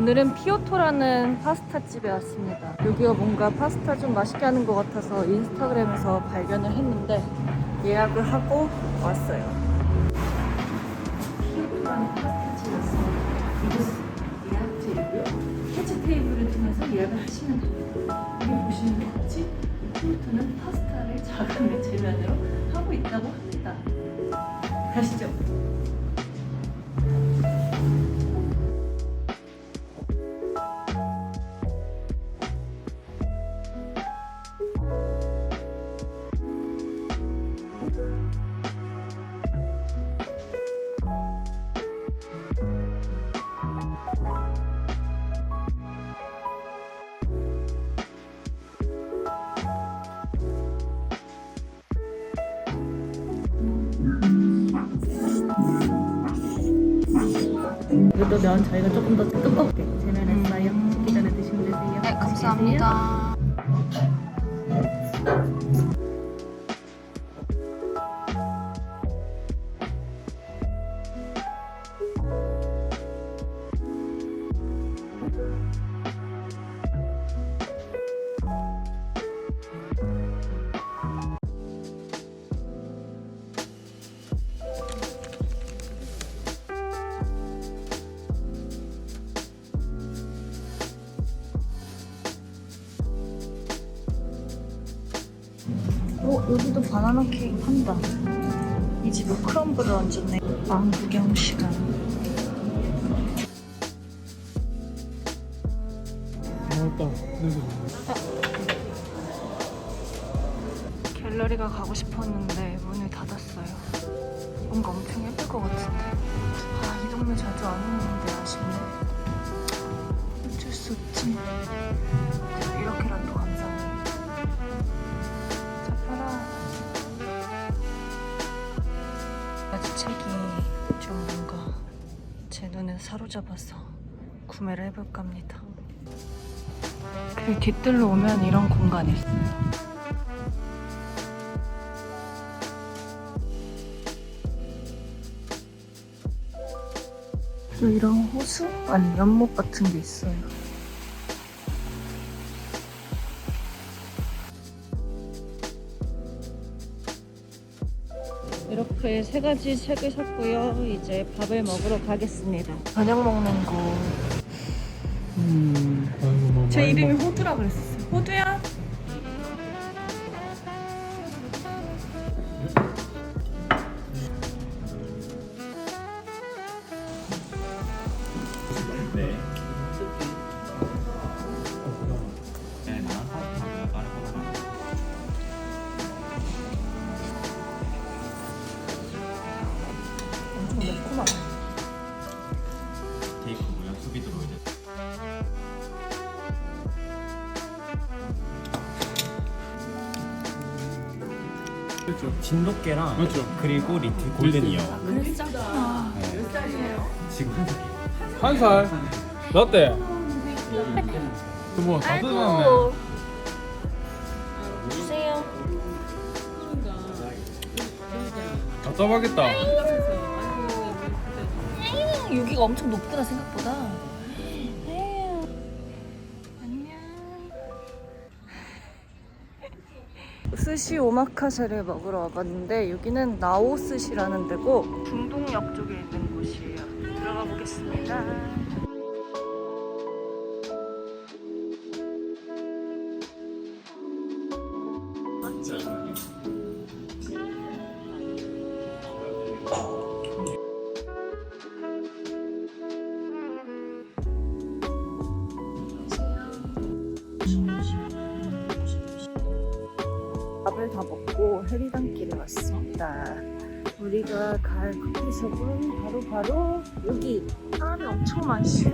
오늘은 피오토라는 파스타 집에 왔습니다. 여기가 뭔가 파스타 좀 맛있게 하는 것 같아서 인스타그램에서 발견을 했는데 예약을 하고 왔어요. 피오토라는 파스타. 이곳은 예약 제이고요. 캐치 테이블을 통해서 예약을 하시면 됩니다. 여기 보시는 것 같이 피오토는 파스타를 작은 재면으로 하고 있다고 합니다. 가시죠. 이것도 면 저희가 조금 더 뜨겁게 재면했어요. 식기 전에 드시면 되세요. 네, 감사합니다. 여기도 바나나 케이크 한다. 이 집은 크럼블을 얹었네. 왕 구경 시간. 냄새 갤러리가 가고 싶었는데 문을 닫았어요. 뭔가 엄청 예쁠 것 같은데. 아, 이 동네 자주 안 오는데 아쉽네. 책이 좀 뭔가 제 눈을 사로잡아서 구매를 해볼까 합니다. 그 뒤뜰로 오면 이런 공간이 있어요. 또 이런 호수? 아니 연못 같은 게 있어요. 이렇게 세 가지 책을 샀고요. 이제 밥을 먹으러 가겠습니다. 저녁 먹는 곳. 음. 아이고, 뭐 제 많이 이름이 먹- 호두라 그랬었어요. 호두야? 엄청 매콤하다. 테이크고요. 수비드로 이제 진돗개랑 맞죠? 그리고 리틀 골든 이어. 그랬어? 지금 한 살이에요. 한 살. 라떼. 뭐 다듬었네. 주세요. 답답하겠다. 여기가 엄청 높구나 생각보다. 에휴. 안녕. 스시 오마카세를 먹으러 와봤는데 여기는 나오 스시라는 데고 중동역 쪽에 있는 곳이에요. 들어가 보겠습니다. 밥을 다 먹고 해리단길에 왔습니다. 우리가 갈 커피숍은 바로 바로 여기 사람이 엄청 많지.